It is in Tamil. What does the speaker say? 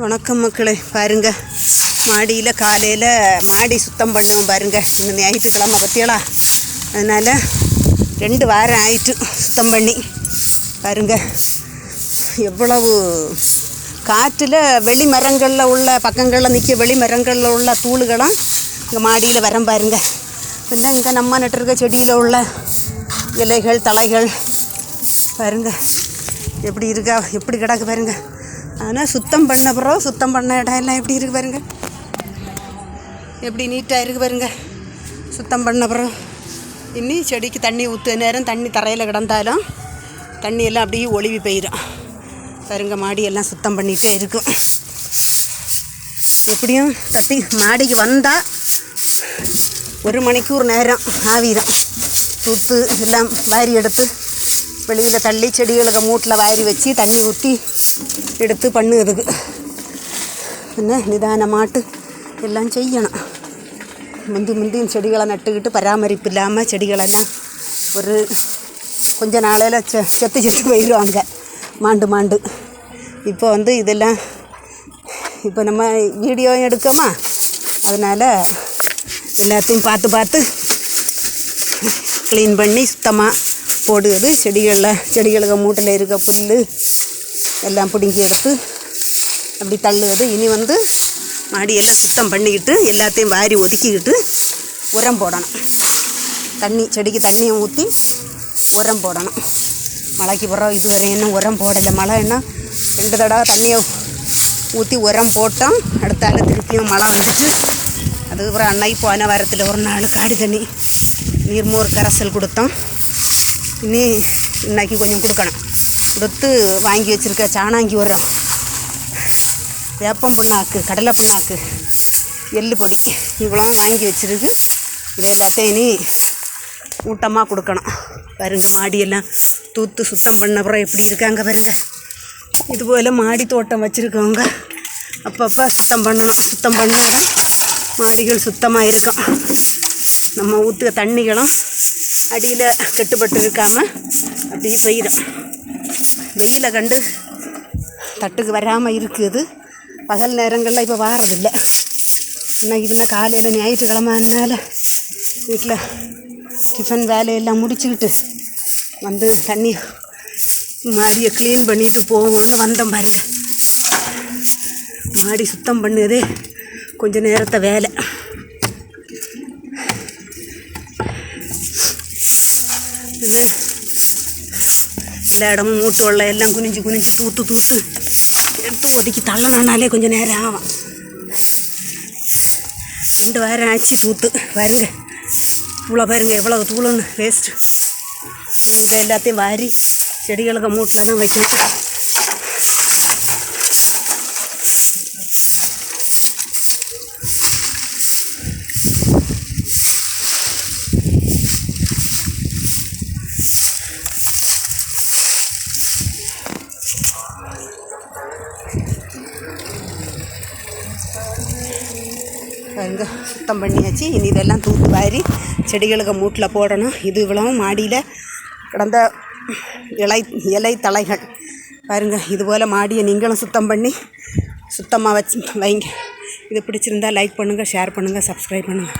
வணக்கம் மக்களே பாருங்க. மாடியில் காலையில் மாடி சுத்தம் பண்ணுவோம் பாருங்க. இந்த ஞாயிற்றுக்கிழமை பற்றியலா அதனால் ரெண்டு வாரம் ஆயிட்டு சுத்தம் பண்ணி பாருங்க. எவ்வளவு காற்றில் வெளி மரங்களில் உள்ள பக்கங்களில் நிற்க வெளி மரங்களில் உள்ள தூளுகளும் இங்கே மாடியில் வரம் பாருங்க. பின்ன இங்கே நம்ம நட்டுருக்க செடியில் உள்ள இலைகள் தலைகள் பாருங்க. எப்படி இருக்கா? எப்படி கிடக்கு பாருங்கள் ஆனால் சுத்தம் பண்ண பிறகு சுத்தம் பண்ண இடம் எல்லாம் எப்படி இருக்கு பாருங்க. எப்படி நீட்டாக இருக்கு பாருங்க. சுத்தம் பண்ண பிறகு இனி செடிக்கு தண்ணி ஊற்று நேரம் தண்ணி தரையில் கிடந்தாலும் தண்ணி எல்லாம் அப்படியே ஒளிவி போயிடும் பாருங்க மாடியெல்லாம் சுத்தம் பண்ணிகிட்டே இருக்கும். எப்படியும் தட்டி மாடிக்கு வந்தால் ஒரு மணிக்கூர் நேரம் ஆவிதான் தூத்து எல்லாம் வாரி எடுத்து வெளியில் தள்ளி செடிகளுக்கு மூட்டில் வாரி வச்சு தண்ணி ஊற்றி எடுத்து பண்ணுறதுக்கு പിന്നെ நிதானமாட்டு எல்லாம் செய்யணும் முந்தி முந்தியும் செடிகளை நட்டுக்கிட்டு பராமரிப்பு இல்லாமல் செடிகளெல்லாம் ஒரு கொஞ்ச நாளையில் செ செத்து செத்து போயிடுவாங்க மாண்டு மாண்டு இப்போ வந்து இதெல்லாம் இப்போ நம்ம வீடியோ எடுக்கோமா அதனால் எல்லாத்தையும் பார்த்து பார்த்து க்ளீன் பண்ணி சுத்தமாக போடுவது செடிகளில் செடிகளுக்கு மூட்டையில் இருக்க புல் எல்லாம் பிடுங்கி எடுத்து அப்படி தள்ளுவது. இனி வந்து மாடியெல்லாம் சுத்தம் பண்ணிக்கிட்டு எல்லாத்தையும் வாரி ஒதுக்கிக்கிட்டு உரம் போடணும். தண்ணி செடிக்கு தண்ணியை ஊற்றி உரம் போடணும். மழைக்கு பிறகு இதுவரை என்ன உரம் போடலை. மழை என்ன ரெண்டு தடவை தண்ணியை ஊற்றி உரம் போட்டோம். அடுத்தால திருப்பியும் மழை வந்துச்சு அதுக்கப்புறம் அன்னைக்கு போன வாரத்தில் ஒரு நாள் காடு தண்ணி நீர்மோர் கரைசல் கொடுத்தோம். இனி இன்னைக்கு கொஞ்சம் கொடுக்கணும். கொடுத்து வாங்கி வச்சுருக்க சாணாங்கி உரம் வேப்பம் புண்ணாக்கு கடலை புண்ணாக்கு எள்ளு பொடி இவ்வளோ வாங்கி வச்சுருக்கு. இதை எல்லாத்தையும் இனி ஊட்டமாக கொடுக்கணும். பாருங்க மாடியெல்லாம் தூத்து சுத்தம் பண்ண அப்புறம் எப்படி இருக்காங்க பாருங்க. இதுபோல் மாடி தோட்டம் வச்சுருக்கவங்க அப்பப்போ சுத்தம் பண்ணணும். சுத்தம் பண்ணாதான் மாடிகள் சுத்தமாக இருக்கும். நம்ம ஊற்றுக்க தண்ணிகளும் அடியில் கட்டுப்பட்டு இருக்காமல் அப்படியே பெய்யும் வெயிலை கண்டு தட்டுக்கு வராமல் இருக்குது. பகல் நேரங்களில் இப்போ வாரதில்லை. இன்னும் இதுனா காலையில் ஞாயிற்றுக்கிழமைனால வீட்டில் டிஃபன் வேலையெல்லாம் முடிச்சுக்கிட்டு வந்து தண்ணி மாடியை க்ளீன் பண்ணிட்டு போவோம்னு வந்தோம் பாருங்க. மாடி சுத்தம் பண்ணுதே. கொஞ்சம் நேரத்தை வேலை. என்ன எல்லா இடமும் மூட்டு வெள்ள எல்லாம் குனிஞ்சு குனிஞ்சு தூத்து தூத்து எடுத்து ஒதுக்கி தள்ளணும்னாலே கொஞ்சம் நேரம் ஆகும் ரெண்டு வாரம் ஆச்சு தூத்து பாருங்க இவ்வளோ பாருங்க எவ்வளோ தூளுன்னு வேஸ்ட்டு இதை எல்லாத்தையும் வாரி செடிகளுக்கு மூட்டில் தான் வைக்கணும் பாருங்க சுத்தம் பண்ணியாச்சு. இனி இதெல்லாம் தூத்து வாரி செடிகளுக்கு மூட்டில் போடணும். இது இவ்வளவும் மாடியில் கிடந்த இலை இலை தழைகள் பாருங்க இதுபோல் மாடியை நீங்களும் சுத்தம் பண்ணி சுத்தமாக வச்சு வைங்க. இது பிடிச்சிருந்தா லைக் பண்ணுங்கள் ஷேர் பண்ணுங்கள் சப்ஸ்கிரைப் பண்ணுங்கள்